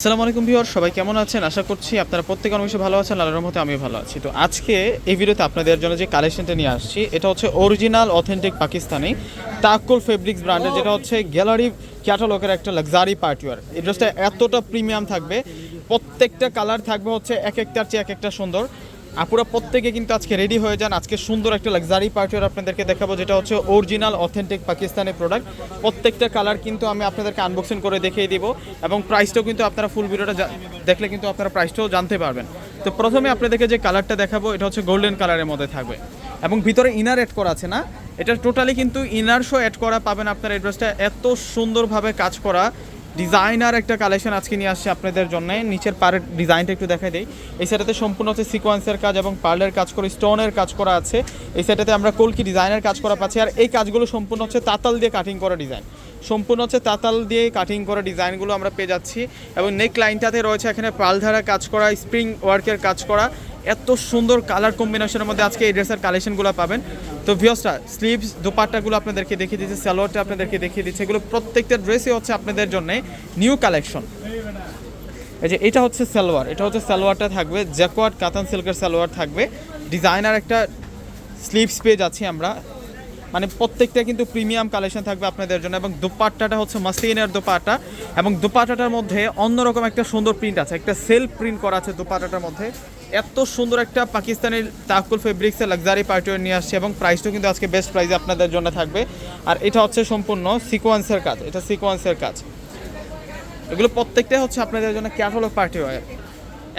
আসসালামু আলাইকুম ভিউয়ার, সবাই কেমন আছেন? আশা করছি আপনারা প্রত্যেক অনেক ভালো আছেন লালের মতো আমি ভালো আছি। তো আজকে এই ভিডিওতে আপনাদের জন্য যে কালেকশনটা নিয়ে আসছি, এটা হচ্ছে অরিজিনাল অথেন্টিক পাকিস্তানি তাকুল ফেব্রিক্স ব্র্যান্ডের যেটা হচ্ছে গ্যালারি ক্যাটালগের একটা লাক্সারি পার্টিওয়ার এই ড্রেসটা এতটা প্রিমিয়াম থাকবে, প্রত্যেকটা কালার থাকবে হচ্ছে এক একটার চেয়ে এক একটা সুন্দর। আপুরা প্রত্যেকে কিন্তু আজকে রেডি হয়ে যান। আজকে সুন্দর একটা লাক্সারি পার্টিওয়ার আপনাদেরকে দেখাবো, যেটা হচ্ছে অরিজিনাল অথেন্টিক পাকিস্তানি প্রোডাক্ট প্রত্যেকটা কালার কিন্তু আমি আপনাদেরকে আনবক্সিং করে দেখিয়ে দিব এবং প্রাইসটাও কিন্তু আপনারা ফুল ভিডিওটা দেখলে কিন্তু আপনারা প্রাইসটাও জানতে পারবেন। তো প্রথমে আপনাদেরকে যে কালারটা দেখাবো, এটা হচ্ছে গোল্ডেন কালারের মধ্যে থাকবে। এবং ভিতরে ইনার অ্যাড করা আছে না? এটা টোটালি কিন্তু ইনার শো অ্যাড করা পাবেন আপনার এই ড্রেসটা এত সুন্দরভাবে কাজ করা ডিজাইনার একটা কালেকশন আজকে নিয়ে আসছে আপনাদের জন্য। নিচের পাড়ের ডিজাইনটা একটু দেখাই দিই। এই সাইডটাতে সম্পূর্ণ হচ্ছে সিকোয়েন্সের কাজ এবং পার্লের কাজ করে স্টোনের কাজ করা আছে। এই সাইডটাতে আমরা কলকি ডিজাইনের কাজ করা পাচ্ছি। আর এই কাজগুলো সম্পূর্ণ হচ্ছে তাতাল দিয়ে কাটিং করা ডিজাইন সম্পূর্ণ হচ্ছে তাতাল দিয়ে কাটিং করা ডিজাইনগুলো আমরা পেয়ে যাচ্ছি। এবং নেক লাইনটাতে রয়েছে এখানে পালধারা কাজ করা স্প্রিং ওয়ার্কের কাজ করা। এত সুন্দর কালার কম্বিনেশনের মধ্যে আজকে এই ড্রেসের কালেকশনগুলো পাবেন। তো ভিওসটা স্লিভস দোপাট্টাগুলো আপনাদেরকে দেখিয়ে দিচ্ছে, সালোয়ারটা আপনাদেরকে দেখিয়ে দিচ্ছে, এগুলো প্রত্যেকটা ড্রেসই হচ্ছে আপনাদের জন্য নিউ কালেকশন এই যে এটা হচ্ছে সালোয়ার, এটা হচ্ছে সালোয়ারটা থাকবে জ্যাকোয়ার্ড কাতান সিল্কের সালোয়ার থাকবে। ডিজাইনার একটা স্লিভস পেয়ে যাচ্ছি আমরা। মানে প্রত্যেকটা কিন্তু প্রিমিয়াম কালেকশন থাকবে আপনাদের জন্য এবং দুপাট্টাটা হচ্ছে মাসলিনের দোপাট্টা এবং দোপাট্টাটার মধ্যে অন্যরকম একটা সুন্দর প্রিন্ট আছে, একটা সেলফ প্রিন্ট করা আছে দোপাট্টাটার মধ্যে। এত সুন্দর একটা পাকিস্তানের তাকুল ফেব্রিক্সের লাক্সারি পার্টিওয়ার নিয়ে আসছে এবং প্রাইসটাও কিন্তু আজকে বেস্ট প্রাইসে আপনাদের জন্য থাকবে। আর এটা হচ্ছে সম্পূর্ণ সিকোয়েন্সের কাজ, এটা সিকোয়েন্সের কাজ। এগুলো প্রত্যেকটাই হচ্ছে আপনাদের জন্য ক্যাটালগ পার্টি ওয়ার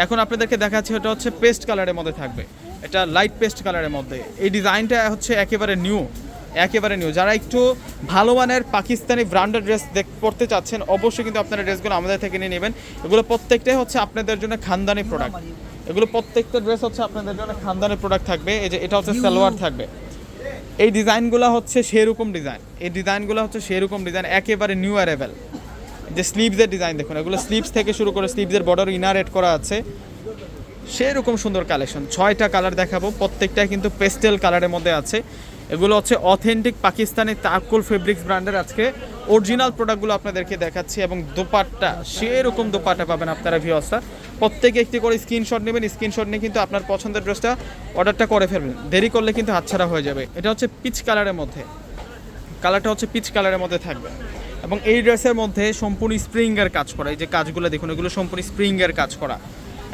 এখন আপনাদেরকে দেখাচ্ছি এটা হচ্ছে পেস্ট কালারের মধ্যে থাকবে। এটা লাইট পেস্ট কালারের মধ্যে। এই ডিজাইনটা হচ্ছে একেবারে নিউ একেবারে নিউ যারা একটু ভালো মানের পাকিস্তানি ব্র্যান্ডেড ড্রেস দেখ পড়তে চাচ্ছেন, অবশ্যই কিন্তু আপনারা ড্রেসগুলো আমাদের থেকে নিয়ে নেবেন। এগুলো প্রত্যেকটাই হচ্ছে আপনাদের জন্য খানদানি প্রোডাক্ট এগুলো প্রত্যেকটা ড্রেস হচ্ছে আপনাদের জন্য খানদানের প্রোডাক্ট থাকবে। এই যে এটা হচ্ছে সালোয়ার থাকবে। এই ডিজাইনগুলো হচ্ছে সেরকম ডিজাইন। এই ডিজাইনগুলো হচ্ছে সেরকম ডিজাইন একেবারে নিউ অ্যারেভেল যে স্লিভসের ডিজাইন দেখুন এগুলো স্লিভস থেকে শুরু করে স্লিভসের বর্ডার ইনার এড করা আছে। সেরকম সুন্দর কালেকশন ছয়টা কালার দেখাবো প্রত্যেকটাই কিন্তু পেস্টেল কালারের মধ্যে আছে। এগুলো হচ্ছে অথেন্টিক পাকিস্তানি তাকুল ফেব্রিক্স ব্র্যান্ডের আজকে অরিজিনাল প্রোডাক্টগুলো আপনাদেরকে দেখাচ্ছি এবং দোপাট্টা, সেরকম দোপাট্টা পাবেন আপনারা ভিওসটা প্রত্যেকে একটি করে স্ক্রিনশট নেবেন স্ক্রিনশট নিয়ে কিন্তু আপনার পছন্দের ড্রেসটা অর্ডারটা করে ফেলবেন। দেরি করলে কিন্তু হাতছাড়া হয়ে যাবে। এটা হচ্ছে পিচ কালারের মধ্যে। কালারটা হচ্ছে পিচ কালারের মধ্যে থাকবে। এবং এই ড্রেসের মধ্যে সম্পূর্ণ স্প্রিংয়ের কাজ করা। এই যে কাজগুলো দেখুন, এগুলো সম্পূর্ণ স্প্রিংয়ের কাজ করা।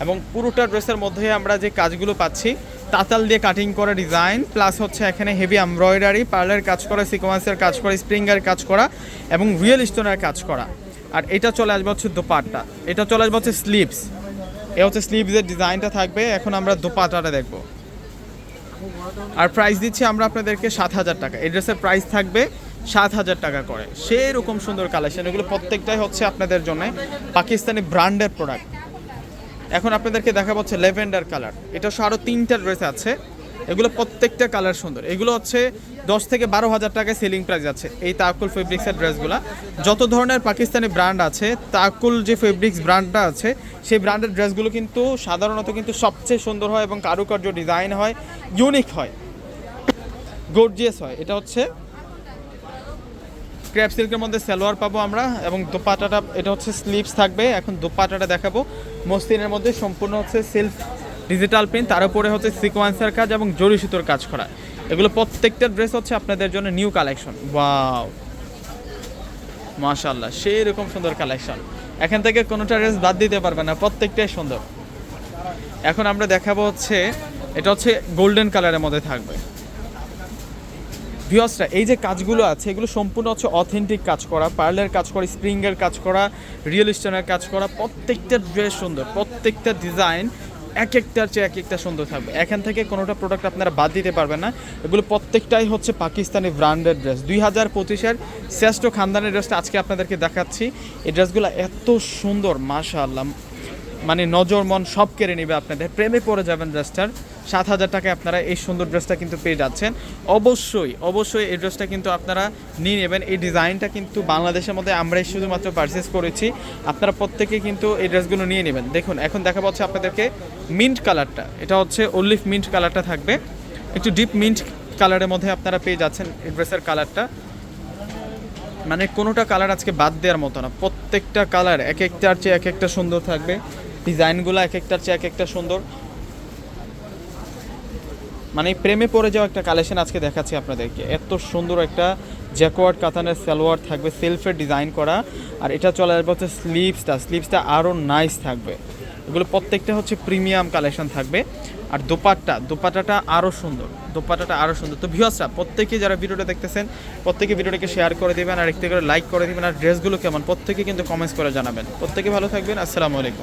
এবং পুরোটা ড্রেসের মধ্যে আমরা যে কাজগুলো পাচ্ছি, তাতাল দিয়ে কাটিং করা ডিজাইন প্লাস হচ্ছে এখানে হেভি এমব্রয়ডারি পার্লার কাজ করা সিকোয়েন্সের কাজ করা স্প্রিংয়ের কাজ করা এবং রিয়েল স্টোনের কাজ করা। আর এটা চলে আসবে হচ্ছে দোপাট্টা। এটা চলে আসবে হচ্ছে স্লিপস এ হচ্ছে স্লিভসের ডিজাইনটা থাকবে। এখন আমরা দোপাট্টাটা দেখব। আর প্রাইস দিচ্ছি আমরা আপনাদেরকে সাত হাজার টাকা। এই ড্রেসের প্রাইস থাকবে সাত হাজার টাকা করে। সেই রকম সুন্দর কালেকশন এগুলো প্রত্যেকটাই হচ্ছে আপনাদের জন্য পাকিস্তানি ব্র্যান্ডের প্রোডাক্ট এখন আপনাদেরকে দেখা হচ্ছে লেভেন্ডার কালার। এটা আরও তিনটা ড্রেস আছে। এগুলো প্রত্যেকটা কালার সুন্দর। এগুলো হচ্ছে দশ থেকে বারো হাজার টাকায় সেলিং প্রাইস আছে এই তাকুল ফেব্রিক্সের ড্রেসগুলো। যত ধরনের পাকিস্তানি ব্র্যান্ড আছে, তাকুল যে ফেব্রিক্স ব্র্যান্ডটা আছে, সেই ব্র্যান্ডের ড্রেসগুলো কিন্তু সাধারণত কিন্তু সবচেয়ে সুন্দর হয় এবং কারুকার্য ডিজাইন হয় ইউনিক হয়। গর্জিয়াস হয়। এটা হচ্ছে ক্র্যাপ সিল্কের মধ্যে সালোয়ার পাবো আমরা এবং দোপাটাটা, এটা হচ্ছে স্লিভস থাকবে। এখন দোপাটাটা দেখাবো। মসলিনের মধ্যে সম্পূর্ণ হচ্ছে সেলফ ডিজিটাল প্রিন্ট, তার উপরে হচ্ছে সিকোয়েন্সের কাজ এবং জরি সুতোর কাজ করা। এগুলো প্রত্যেকটা ড্রেস হচ্ছে আপনাদের জন্য নিউ কালেকশন। ওয়াও! মাশাল্লাহ সেই রকম সুন্দর কালেকশন। এখান থেকে কোনোটা ড্রেস বাদ দিতে পারবে না, প্রত্যেকটাই সুন্দর। এখন আমরা দেখাবো হচ্ছে, এটা হচ্ছে গোল্ডেন কালারের মধ্যে থাকবে। ভিওসটা এই যে কাজগুলো আছে, এগুলো সম্পূর্ণ হচ্ছে অথেন্টিক কাজ করা পার্লের কাজ করা স্প্রিংয়ের কাজ করা রিয়েল স্টোনের কাজ করা, প্রত্যেকটা ড্রেস সুন্দর, প্রত্যেকটা ডিজাইন এক একটার চেয়ে এক একটা সুন্দর থাকবে। এখান থেকে কোনোটা প্রোডাক্ট আপনারা বাদ দিতে পারবেন না। এগুলো প্রত্যেকটাই হচ্ছে পাকিস্তানি ব্র্যান্ডেড ড্রেস দুই হাজার পঁচিশের শ্রেষ্ঠ খানদানের ড্রেসটা আজকে আপনাদেরকে দেখাচ্ছি। এই ড্রেসগুলো এত সুন্দর, মাশাআল্লাহ মানে নজর মন সব কেড়ে নেবে আপনাদের। প্রেমে পড়ে যাবেন ড্রেসটার সাত হাজার টাকায় আপনারা এই সুন্দর ড্রেসটা কিন্তু পেয়ে যাচ্ছেন। অবশ্যই অবশ্যই এই ড্রেসটা কিন্তু আপনারা নিয়ে নেবেন। এই ডিজাইনটা কিন্তু বাংলাদেশের মধ্যে আমরাই শুধুমাত্র পারচেস করেছি। আপনারা প্রত্যেকে কিন্তু এই ড্রেসগুলো নিয়ে নেবেন। দেখুন, এখন দেখা পাচ্ছে আপনাদেরকে মিন্ট কালারটা এটা হচ্ছে অলিভ মিন্ট কালারটা থাকবে। একটু ডিপ মিন্ট কালারের মধ্যে আপনারা পেয়ে যাচ্ছেন এই ড্রেসের কালারটা মানে কোনোটা কালার আজকে বাদ দেওয়ার মতো না। প্রত্যেকটা কালার এক একটার চেয়ে এক একটা সুন্দর থাকবে। ডিজাইনগুলো এক একটার চেয়ে এক একটা সুন্দর। মানে প্রেমে পড়ে যাওয়া একটা কালেকশন আজকে দেখাচ্ছি আপনাদেরকে। এত সুন্দর একটা জ্যাকওয়ার্ড কাতানের সালোয়ার থাকবে সেলফের ডিজাইন করা। আর এটা চলে আসবে হচ্ছে স্লিভসটা স্লিভসটা আরও নাইস থাকবে। এগুলো প্রত্যেকটা হচ্ছে প্রিমিয়াম কালেকশন থাকবে। আর দোপাট্টা, দোপাট্টাটা আরও সুন্দর। দোপাট্টাটা আরও সুন্দর। তো ভিউয়ার্সরা প্রত্যেকে যারা ভিডিওটা দেখতেছেন, প্রত্যেকে ভিডিওটাকে শেয়ার করে দেবেন আর একটি করে লাইক করে দেবেন। আর ড্রেসগুলো কেমন, প্রত্যেকে কিন্তু কমেন্টস করে জানাবেন। প্রত্যেকে ভালো থাকবেন। আসসালামু আলাইকুম।